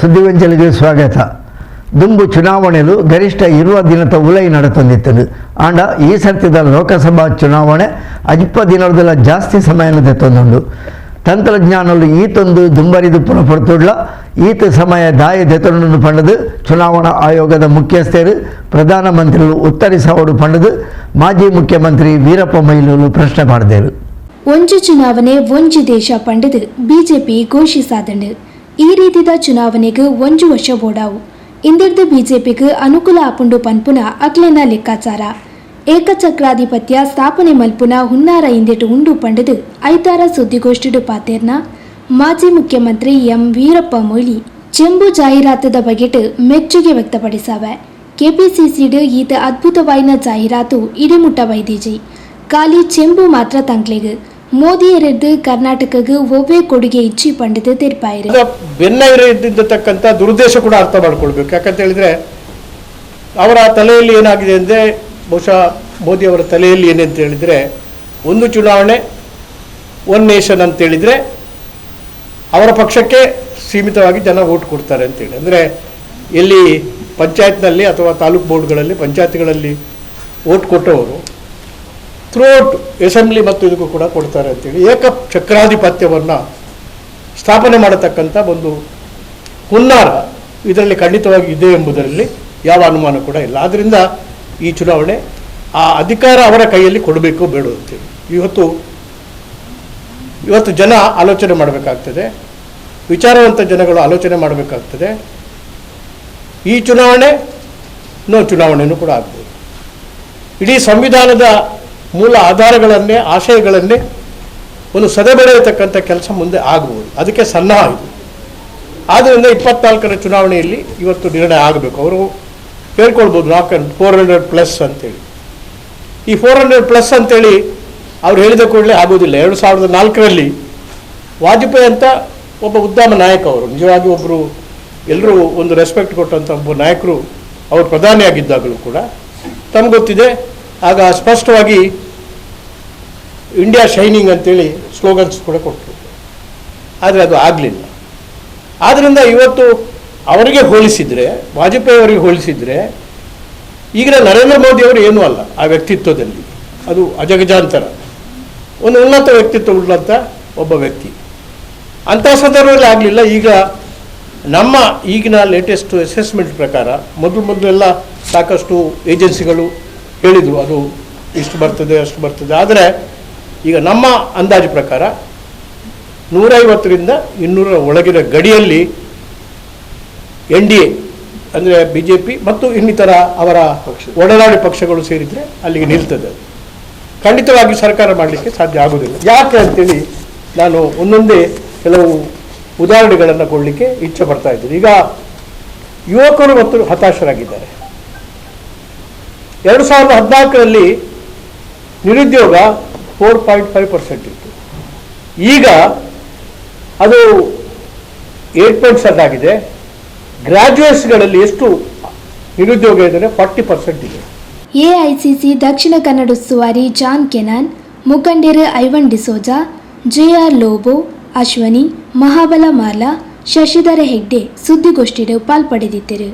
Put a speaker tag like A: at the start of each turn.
A: ಸುದ್ದಿವಂಚಲಿಗೆ ಸ್ವಾಗತ. ದುಂಬು ಚುನಾವಣೆಲು ಗರಿಷ್ಠ ಇರುವ ದಿನದ ಉಲೈ ನಡೆತಂದಿತ್ತದು ಆಂಡ ಈ ಸರ್ತಿದ ಲೋಕಸಭಾ ಚುನಾವಣೆ ಅಜ್ಪ ದಿನದಲ್ಲ ಜಾಸ್ತಿ ಸಮಯನದ ತೆತ್ತೊಂದುಂಡು ತಂತ್ರಜ್ಞಾನಲು ಈತೊಂದು ದುಂಬರಿದು ಪುನಪಡ್ತುಡ್ಲ ಈತ ಸಮಯ ದಾಯ ದೆತೊಂಡು ಪಂಡದು. ಚುನಾವಣಾ ಆಯೋಗದ ಮುಖ್ಯಸ್ಥರು, ಪ್ರಧಾನಮಂತ್ರಿಗಳು ಉತ್ತರಿಸೋಡು ಪಂಡದು. ಮಾಜಿ ಮುಖ್ಯಮಂತ್ರಿ ವೀರಪ್ಪ ಮೈಲೂರು ಪ್ರಶ್ನೆ ಮಾಡಿದರು.
B: ಒಂಜು ಚುನಾವಣೆ ಒಂಜು ದೇಶ ಪಂಡದು. ಬಿಜೆಪಿ ಘೋಷಿಸಾದಂಡು. ಈ ರೀತಿದ ಚುನಾವಣೆಗೆ ಒಂಜು ವರ್ಷ ಓಡಾವು. ಇಂದಿರ್ದು ಬಿಜೆಪಿಗೆ ಅನುಕೂಲ ಆಪುಂಡು ಪನ್ಪುನ ಅಕ್ಲೆನ ಲೆಕ್ಕಾಚಾರ. ಏಕಚಕ್ರಾಧಿಪತ್ಯ ಸ್ಥಾಪನೆ ಮಲ್ಪುನ ಹುನ್ನಾರ ಇಂದಿಟ್ಟು ಉಂಡು ಪಂಡದು ಐತಾರ ಸುದ್ದಿಗೋಷ್ಠಿಡು ಪಾತೇರ್ನ ಮಾಜಿ ಮುಖ್ಯಮಂತ್ರಿ ಎಂ ವೀರಪ್ಪ ಮೊಯ್ಲಿ ಚೆಂಬು ಜಾಹೀರಾತದ ಬಗೆಟ್ ಮೆಚ್ಚುಗೆ ವ್ಯಕ್ತಪಡಿಸಾವೆ. ಕೆಪಿಸಿಸಿಡು ಈತ ಅದ್ಭುತವಾಯಿನ ಜಾಹೀರಾತು ಇಡಿಮುಟ್ಟ ವೈದೀಜಿ ಖಾಲಿ ಚೆಂಬು ಮಾತ್ರ ತಂಕ್ಲೆಗ್. ಮೋದಿಯರದ್ದು ಕರ್ನಾಟಕಕ್ಕೆ ಒಬ್ಬೇ ಕೊಡುಗೆ ಇಚ್ಚಿ ಪಂಡಿತ ತೀರ್ಪಾಯಿರಿ.
C: ಬೆನ್ನೈರತಕ್ಕಂಥ ದುರುದ್ದೇಶ ಕೂಡ ಅರ್ಥ ಮಾಡ್ಕೊಳ್ಬೇಕು. ಯಾಕಂತ ಹೇಳಿದ್ರೆ ಅವರ ತಲೆಯಲ್ಲಿ ಏನಾಗಿದೆ ಅಂದರೆ ಬಹುಶಃ ಮೋದಿ ಅವರ ತಲೆಯಲ್ಲಿ ಏನಂತ ಹೇಳಿದ್ರೆ ಒಂದು ಚುನಾವಣೆ ಒನ್ ನೇಷನ್ ಅಂತ ಹೇಳಿದ್ರೆ ಅವರ ಪಕ್ಷಕ್ಕೆ ಸೀಮಿತವಾಗಿ ಜನ ಓಟ್ ಕೊಡ್ತಾರೆ ಅಂತೇಳಿ ಅಂದರೆ ಇಲ್ಲಿ ಪಂಚಾಯತ್ನಲ್ಲಿ ಅಥವಾ ತಾಲೂಕು ಬೋರ್ಡ್ಗಳಲ್ಲಿ ಪಂಚಾಯತ್ಗಳಲ್ಲಿ ಓಟ್ ಕೊಟ್ಟವರು ಥ್ರೂಔಟ್ ಅಸೆಂಬ್ಲಿ ಮತ್ತು ಇದಕ್ಕೂ ಕೂಡ ಕೊಡ್ತಾರೆ ಅಂತೇಳಿ ಏಕ ಚಕ್ರಾಧಿಪತ್ಯವನ್ನು ಸ್ಥಾಪನೆ ಮಾಡತಕ್ಕಂಥ ಒಂದು ಹುನ್ನಾರ ಇದರಲ್ಲಿ ಖಂಡಿತವಾಗಿ ಇದೆ ಎಂಬುದರಲ್ಲಿ ಯಾವ ಅನುಮಾನ ಕೂಡ ಇಲ್ಲ. ಆದ್ದರಿಂದ ಈ ಚುನಾವಣೆ ಆ ಅಧಿಕಾರ ಅವರ ಕೈಯಲ್ಲಿ ಕೊಡಬೇಕು ಬೇಡ ಅಂತೇಳಿ. ಇವತ್ತು ಇವತ್ತು ಜನ ಆಲೋಚನೆ ಮಾಡಬೇಕಾಗ್ತದೆ. ವಿಚಾರವಂತ ಜನಗಳು ಆಲೋಚನೆ ಮಾಡಬೇಕಾಗ್ತದೆ. ಈ ಚುನಾವಣೆ ನೋ ಚುನಾವಣೆಯೂ ಕೂಡ ಆಗ್ಬೋದು. ಇಡೀ ಸಂವಿಧಾನದ ಮೂಲ ಆಧಾರಗಳನ್ನೇ, ಆಶಯಗಳನ್ನೇ ಒಂದು ಸದೆಬೆಳೆಯತಕ್ಕಂಥ ಕೆಲಸ ಮುಂದೆ ಆಗ್ಬೋದು. ಅದಕ್ಕೆ ಸನ್ನಾಹ ಇದು. ಆದ್ದರಿಂದ ಇಪ್ಪತ್ನಾಲ್ಕರ ಚುನಾವಣೆಯಲ್ಲಿ ಇವತ್ತು ನಿರ್ಣಯ ಆಗಬೇಕು. ಅವರು ಹೇಳ್ಕೊಳ್ಬೋದು ನಾಲ್ಕು ಫೋರ್ ಹಂಡ್ರೆಡ್ ಪ್ಲಸ್ ಅಂತೇಳಿ. ಈ ಫೋರ್ ಹಂಡ್ರೆಡ್ ಪ್ಲಸ್ ಅಂತೇಳಿ ಅವ್ರು ಹೇಳಿದ ಕೂಡಲೇ ಆಗೋದಿಲ್ಲ. ಎರಡು ಸಾವಿರದ ನಾಲ್ಕರಲ್ಲಿ ವಾಜಪೇಯಿ ಅಂತ ಒಬ್ಬ ಉದ್ದಾಮ ನಾಯಕ ಅವರು, ನಿಜವಾಗಿ ಒಬ್ಬರು ಎಲ್ಲರೂ ಒಂದು ರೆಸ್ಪೆಕ್ಟ್ ಕೊಟ್ಟಂಥ ಒಬ್ಬ ನಾಯಕರು ಅವರು ಪ್ರಧಾನಿಯಾಗಿದ್ದಾಗಲೂ ಕೂಡ, ತಮ್ಗೆ ಗೊತ್ತಿದೆ ಆಗ ಸ್ಪಷ್ಟವಾಗಿ ಇಂಡಿಯಾ ಶೈನಿಂಗ್ ಅಂತೇಳಿ ಸ್ಲೋಗನ್ಸ್ ಕೂಡ ಕೊಟ್ಟರು. ಆದರೆ ಅದು ಆಗಲಿಲ್ಲ. ಆದ್ದರಿಂದ ಇವತ್ತು ಅವರಿಗೆ ಹೋಲಿಸಿದರೆ, ವಾಜಪೇಯಿ ಅವರಿಗೆ ಹೋಲಿಸಿದರೆ, ಈಗಿನ ನರೇಂದ್ರ ಮೋದಿ ಅವರು ಏನೂ ಅಲ್ಲ, ಆ ವ್ಯಕ್ತಿತ್ವದಲ್ಲಿ. ಅದು ಅಜಗಜಾಂತರ. ಒಂದು ಉನ್ನತ ವ್ಯಕ್ತಿತ್ವ ಉಳ್ಳಂಥ ಒಬ್ಬ ವ್ಯಕ್ತಿ. ಅಂಥ ಸಂದರ್ಭದಲ್ಲಿ ಆಗಲಿಲ್ಲ. ಈಗ ನಮ್ಮ ಈಗಿನ ಲೇಟೆಸ್ಟ್ ಅಸೆಸ್ಮೆಂಟ್ ಪ್ರಕಾರ ಮೊದಲು ಮೊದಲೆಲ್ಲ ಸಾಕಷ್ಟು ಏಜೆನ್ಸಿಗಳು ಹೇಳಿದರು ಅದು ಇಷ್ಟು ಬರ್ತದೆ ಅಷ್ಟು ಬರ್ತದೆ. ಆದರೆ ಈಗ ನಮ್ಮ ಅಂದಾಜು ಪ್ರಕಾರ ನೂರೈವತ್ತರಿಂದ ಇನ್ನೂರ ಒಳಗಿನ ಗಡಿಯಲ್ಲಿ ಎನ್ ಡಿ ಎ ಅಂದರೆ ಬಿ ಜೆ ಪಿ ಮತ್ತು ಇನ್ನಿತರ ಅವರ ಒಡನಾಡಿ ಪಕ್ಷಗಳು ಸೇರಿದರೆ ಅಲ್ಲಿಗೆ ನಿಲ್ತದೆ. ಖಂಡಿತವಾಗಿ ಸರ್ಕಾರ ಮಾಡಲಿಕ್ಕೆ ಸಾಧ್ಯ ಆಗೋದಿಲ್ಲ ಯಾಕೆ ಅಂತೇಳಿ ನಾನು ಒಂದೊಂದೇ ಕೆಲವು ಉದಾಹರಣೆಗಳನ್ನು ಕೊಡಲಿಕ್ಕೆ ಇಚ್ಛೆ ಬರ್ತಾ ಇದ್ದೀನಿ. ಈಗ ಯುವಕರು ಮತ್ತು ಹತಾಶರಾಗಿದ್ದಾರೆ. ಎರಡು ಸಾವಿರದ ಹದಿನಾಲ್ಕರಲ್ಲಿ ನಿರುದ್ಯೋಗ ಫೋರ್ ಪಾಯಿಂಟ್ ಫೈವ್ ಪರ್ಸೆಂಟ್ ಇತ್ತು. ಈಗ ಅದು ಏಟ್ ಪಾಯಿಂಟ್ ಸೆವೆನ್ ಆಗಿದೆ ಗ್ರಾಜ್ಯುಯೇಟ್ಸ್ಗಳಲ್ಲಿ ಎಷ್ಟು ನಿರುದ್ಯೋಗ ಇದ್ದಾರೆ? ಫಾರ್ಟಿ ಪರ್ಸೆಂಟ್ ಇದೆ.
B: ಎಐಸಿಸಿ ದಕ್ಷಿಣ ಕನ್ನಡ ಉಸ್ತುವಾರಿ ಜಾನ್ ಕೆನಾನ್, ಮುಖಂಡರು ಐವನ್ ಡಿಸೋಜಾ ಜೆಆರ್ ಲೋಬೋ, ಅಶ್ವನಿ, ಮಹಾಬಲ ಮಾರ್ಲಾ, ಶಶಿಧರ ಹೆಗ್ಡೆ ಸುದ್ದಿಗೋಷ್ಠಿಯ ಪಾಲ್ಪಡೆದಿದ್ದರು.